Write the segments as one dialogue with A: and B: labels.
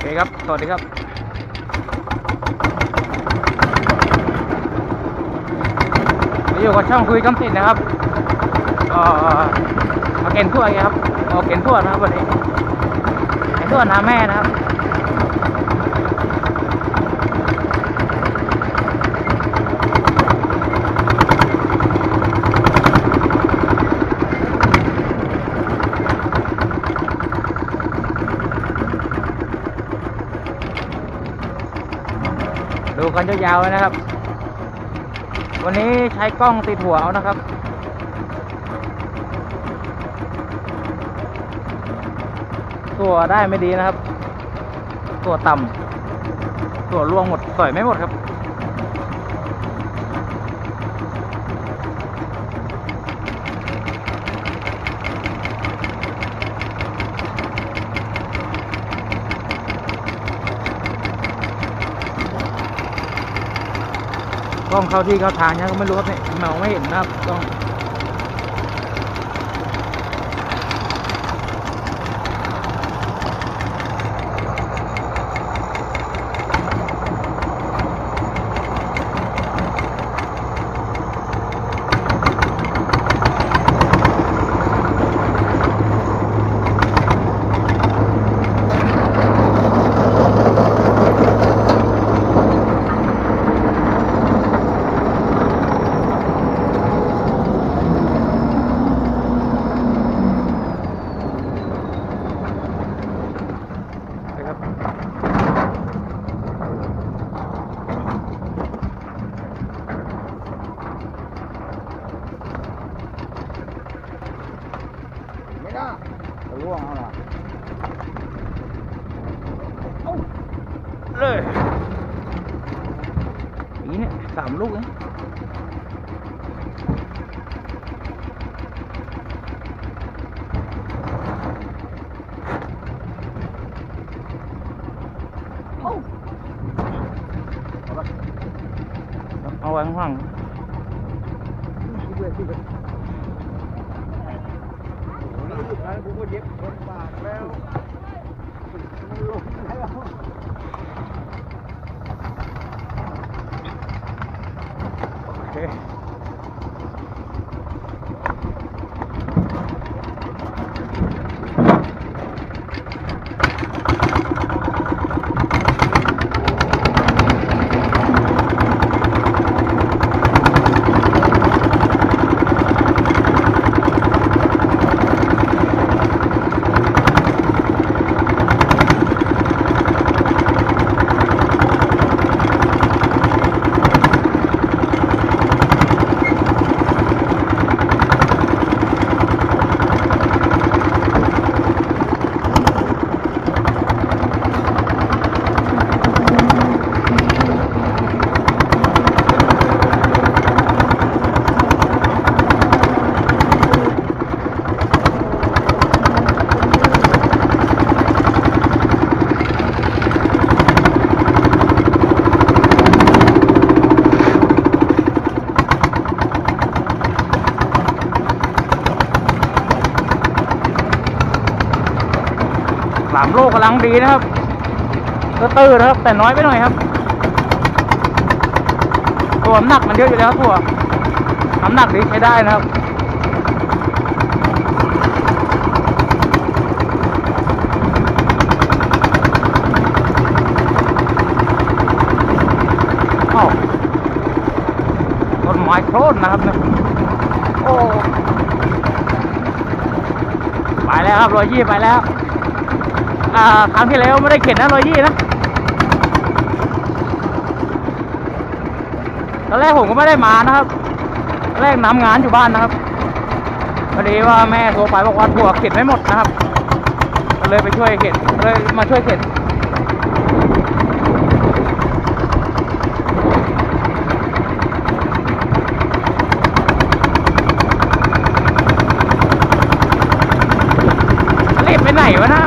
A: เคครับ สวัสดีครับอยู่กับช่องคุยกำสินนะครับก็มาเก็นทั่วครับมาเก็นทั่วนะครับวันนี้เก็นทั่วนาแม่นะครับ มันยาวๆนะครับ วันนี้ใช้กล้องติดหัวเอานะครับตัวได้ไม่ดีนะครับ ตัวต่ำตัวล่วงหมดสอยไม่หมดครับ กล้องเข้าที่เข้าทางเนี่ยก็ไม่รู้ครับเนี่ยมองไม่เห็นนะครับกล้อง ไม่ได้ร่วงเอาล่ะเลยนี่เนี่ยสามลูกเองเอาไว้ข้างๆ
B: กูก็เย็บคนปากแล้วมันลงแล้ว
A: โอเคำลังดีนะครับตื้อๆนะครับ แต่น้อยไปหน่อยครับตัวน้ำหนักมันเยอะอยู่แล้วตัวน้ำหนักดีใช้ได้นะครับอ้าวต้นไม้โครนนะครับเนี่ยโอ้ไปแล้วครับรอยยี่ไปแล้ว ครั้งที่แล้วไม่ได้เข็นนะรอยยี่นะตอนแรกผมก็ไม่ได้มานะครับแรกน้ำงานอยู่บ้านนะครับพอดีว่าแม่โทรไปบอกว่าถั่วเข็นไม่หมดนะครับก็เลยไปช่วยเข็นเลยมาช่วยเข็นรีบไปไหนวะน้า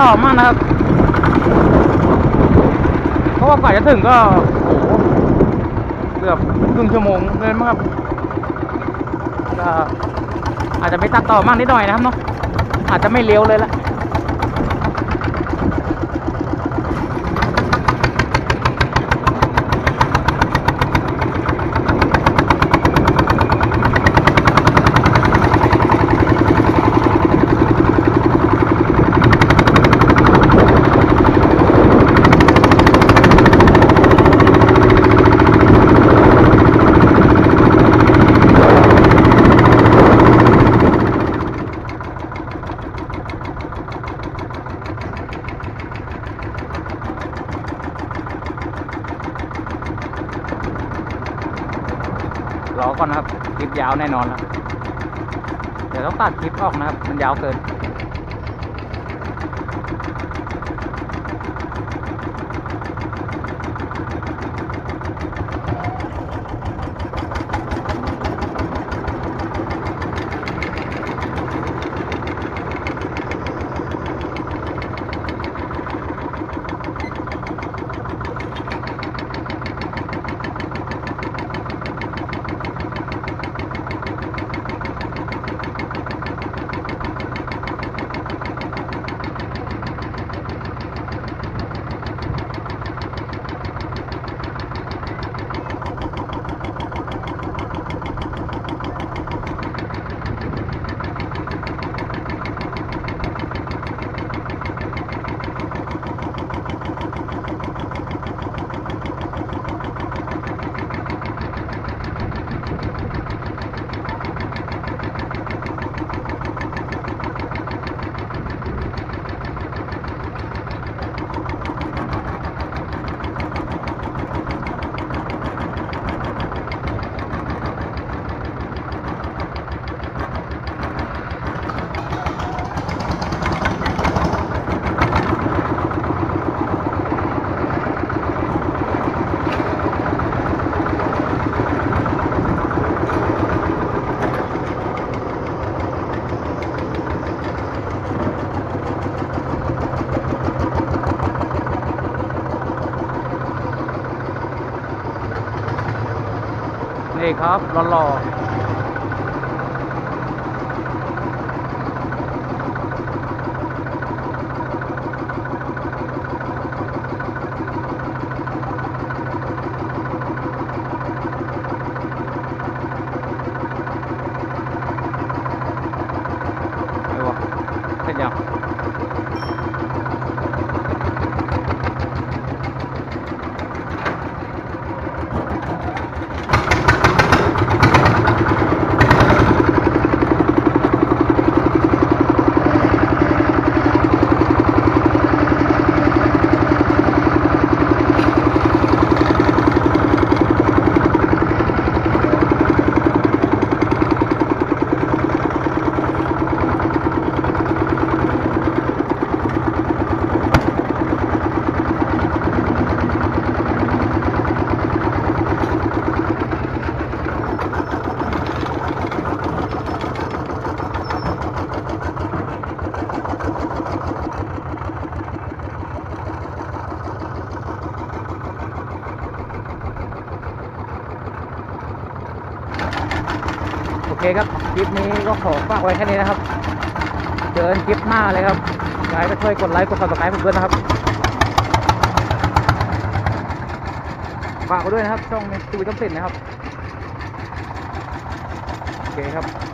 A: ต่อมากนะครับ เพราะว่ากว่าจะถึงก็โอ้โหเกือบครึ่งชั่วโมงเลยมั้งครับก็อาจจะไม่ตัดต่อมากนิดหน่อยนะครับเนาะอาจจะไม่เลี้ยวเลยละ รอก่อนนะครับคลิปยาวแน่นอนแล้วเดี๋ยวต้องตัดคลิปออกนะครับ มันยาวเกิน ครับหล่อๆไม่วะเสร็จยัง โอ เคครับ คลิปนี้ก็ขอฝากไว้แค่นี้นะครับ เจอคลิปหน้าเลยครับอยากให้ช่วยกดไลค์กด subscribe ผมด้วยนะครับ ฝากไว้ด้วยนะครับ ช่องชีวิตต้องสินนะครับ โอเคครับ